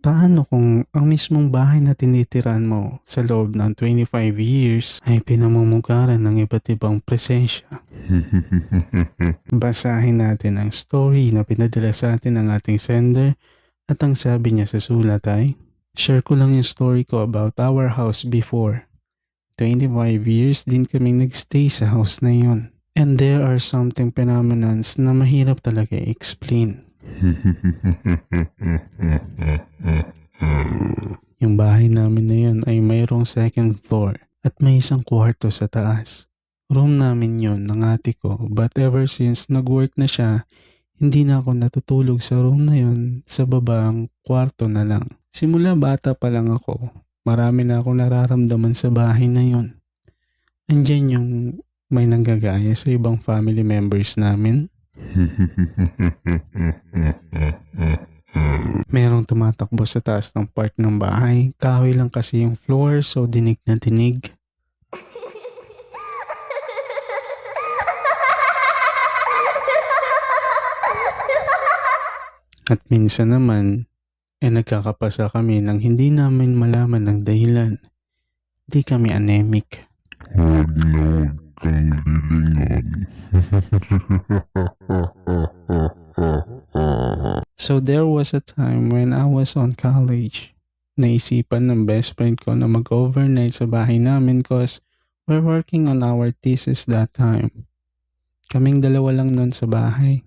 Paano kung ang mismong bahay na tinitirahan mo sa loob ng 25 years ay pinamumugaran ng iba't ibang presensya? Basahin natin ang story na pinadala sa atin ng ating sender at ang sabi niya sa sulat ay, Share ko lang yung story ko about our house before. 25 years din kaming nagstay sa house na yun. And there are something phenomenons na mahirap talaga i-explain. Yung bahay namin na yun ay mayroong second floor at may isang kwarto sa taas. Room namin yun ng ate ko but ever since nag-work na siya, hindi na ako natutulog sa room na yun sa babang kwarto na lang. Simula bata pa lang ako, marami na akong nararamdaman sa bahay na yun. Andyan yung may nanggagaya sa ibang family members namin. Merong tumatakbo sa taas ng part ng bahay. Kahoy lang kasi yung floor so dinig na dinig. At minsan naman, eh nagkakapasa kami nang hindi namin malaman ng dahilan. Di kami anemic. Na huwag kang lilingon. So there was a time when I was on college. Naisipan ng best friend ko na mag-overnight sa bahay namin cause we're working on our thesis that time. Kaming dalawa lang nun sa bahay.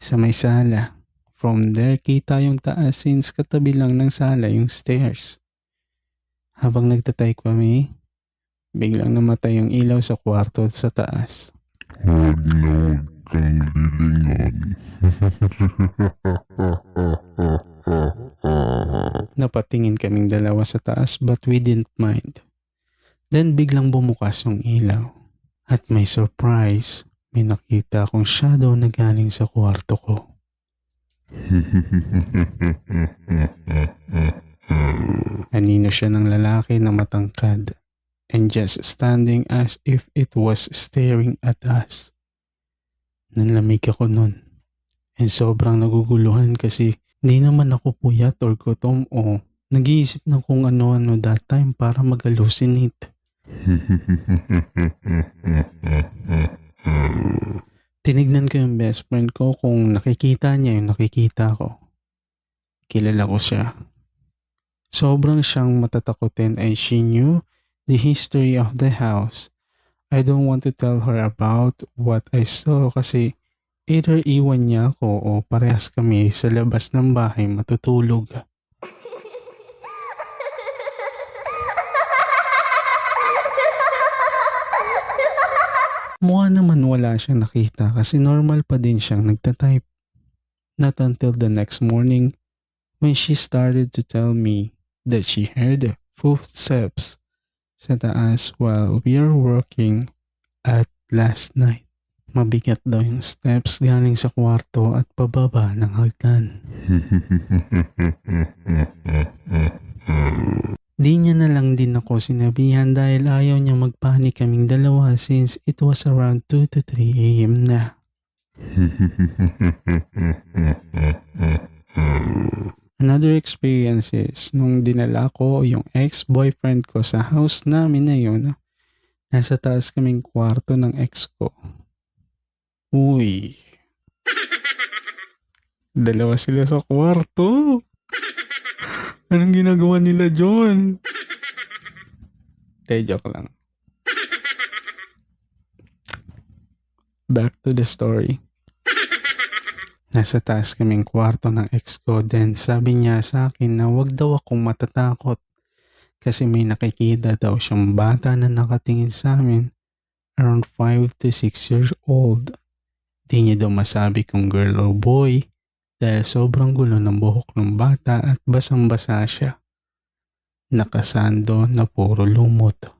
Sa may sala. From there, kita yung taas since katabi lang ng sala yung stairs. Habang nagtatay kami, biglang namatay yung ilaw sa kwarto sa taas. Huwag na huwag kang lilingon. Napatingin kaming dalawa sa taas but we didn't mind. Then biglang bumukas yung ilaw. At may surprise, may nakita akong shadow na galing sa kwarto ko. Anino siya ng lalaki na matangkad and just standing as if it was staring at us. Nanlamig ako nun. And sobrang naguguluhan kasi di naman ako puyat or gutom o nag-iisip na kung ano-ano that time para mag-hallucinate. Tinignan ko yung best friend ko kung nakikita niya yung nakikita ko. Kilala ko siya. Sobrang siyang matatakotin and she knew the history of the house. I don't want to tell her about what I saw kasi either iwan niya ako o parehas kami sa labas ng bahay matutulog. Mukha naman wala siyang nakita kasi normal pa din siyang nagtatype. Not until the next morning when she started to tell me that she heard footsteps sa taas while we are working at last night. Mabigat daw yung steps galing sa kwarto at pababa ng hagdan. Di niya na lang din ako sinabihan dahil ayaw niya magpanik kaming dalawa since it was around 2 to 3 a.m. na. Another experience is nung dinala ko yung ex-boyfriend ko sa house namin na yun, nasa taas kaming kwarto ng ex ko. Uy. Dalawa sila sa kwarto. Anong ginagawa nila John? De, joke lang. Back to the story. Nasa taas kaming kwarto ng ex ko then sabi niya sa akin na wag daw akong matatakot kasi may nakikita daw siyang bata na nakatingin sa amin around 5 to 6 years old. Di niya daw masabi kung girl or boy dahil sobrang gulo ng buhok ng bata at basang-basa siya. Nakasando na puro lumot.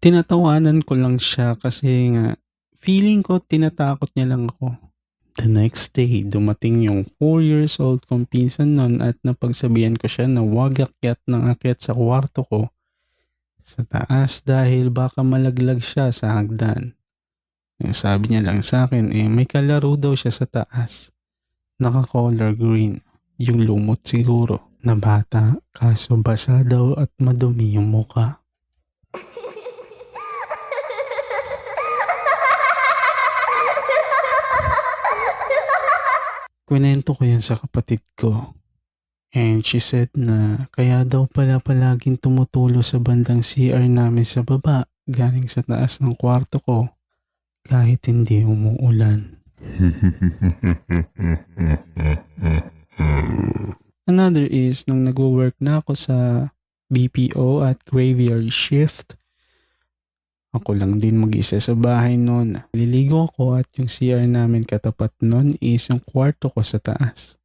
Tinatawanan ko lang siya kasi nga feeling ko tinatakot niya lang ako. The next day, dumating yung 4 years old kong pinsan nun at napagsabihan ko siya na wag akyat ng akyat sa kwarto ko sa taas dahil baka malaglag siya sa hagdan. Sabi niya lang sa akin, eh, may kalaro daw siya sa taas. Naka-color green. Yung lumot siguro na bata kaso basa daw at madumi yung muka. Kwento ko yun sa kapatid ko. And she said na kaya daw pala palaging tumutulo sa bandang CR namin sa baba galing sa taas ng kwarto ko kahit hindi umuulan. Another is nung nagwo-work na ako sa BPO at graveyard shift. Ako lang din mag-isa sa bahay noon. Liligo ako at yung CR namin katapat noon is yung kwarto ko sa taas.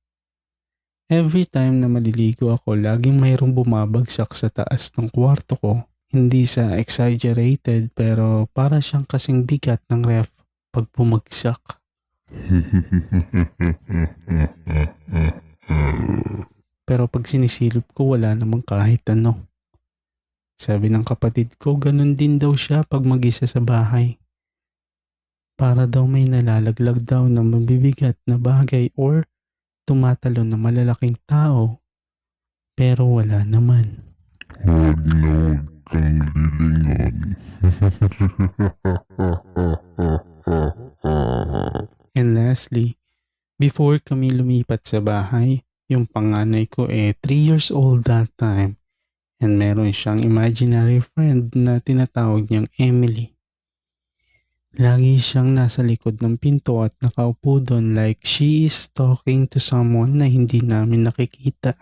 Every time na maliligo ako, laging mayroong bumabagsak sa taas ng kwarto ko. Hindi sa exaggerated pero para siyang kasing bigat ng ref pag bumagsak. Pero pag sinisilip ko wala namang kahit ano. Sabi ng kapatid ko, ganun din daw siya pag mag-isa sa bahay. Para daw may nalalaglag daw na mabibigat na bagay or tumatalon na malalaking tao. Pero wala naman. Huwag na huwag kang lilingon. And lastly, before kami lumipat sa bahay, yung panganay ko eh 3 years old that time. And meron siyang imaginary friend na tinatawag niyang Emily. Lagi siyang nasa likod ng pinto at nakaupo doon like she is talking to someone na hindi namin nakikita.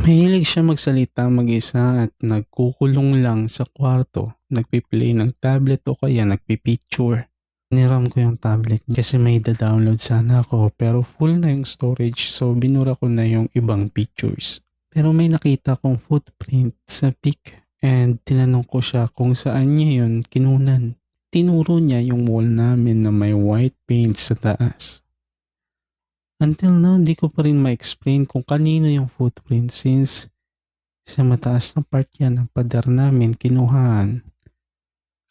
Mahilig siya magsalita mag-isa at nagkukulong lang sa kwarto, nagpiplay ng tablet o kaya nagpipicture. Niram ko yung tablet kasi may da-download sana ako pero full na yung storage so binura ko na yung ibang pictures. Pero may nakita kong footprint sa pic and tinanong ko siya kung saan niya yun kinunan. Tinuro niya yung wall namin na may white paint sa taas. Until now, di ko pa rin ma-explain kung kanino yung footprint since sa mataas na part yan ng padar namin kinuhaan.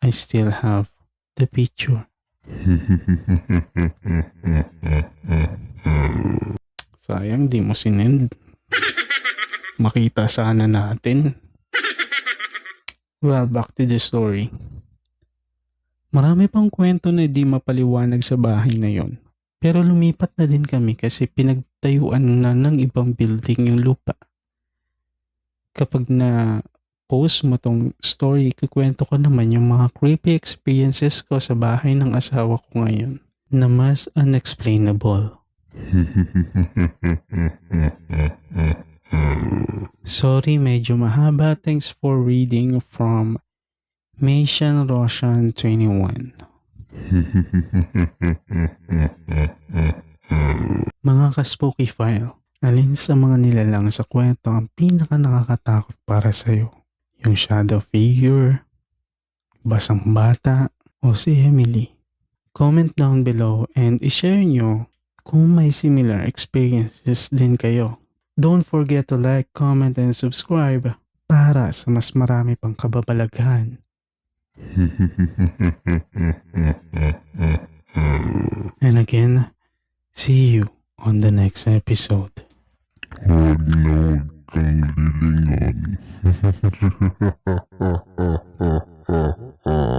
I still have the picture. Sayang di mo sinend. Makita sana natin. Well, back to the story. Marami pang kwento na di mapaliwanag sa bahay na yon. Pero lumipat na din kami kasi pinagtayuan na ng ibang building yung lupa. Kapag na post mo tong story, kukwento ko naman yung mga creepy experiences ko sa bahay ng asawa ko ngayon na mas unexplainable. Sorry, medyo mahaba. Thanks for reading from Mason Roshan 21. Mga ka-spooky file, alin sa mga nilalang sa kwento ang pinaka nakakatakot para sa'yo? Yung shadow figure, basang bata, o si Emily? Comment down below and ishare nyo kung may similar experiences din kayo. Don't forget to like, comment, and subscribe para sa mas marami pang kababalaghan. And again, see you on the next episode. Huwag na Wolfgang Lilling an.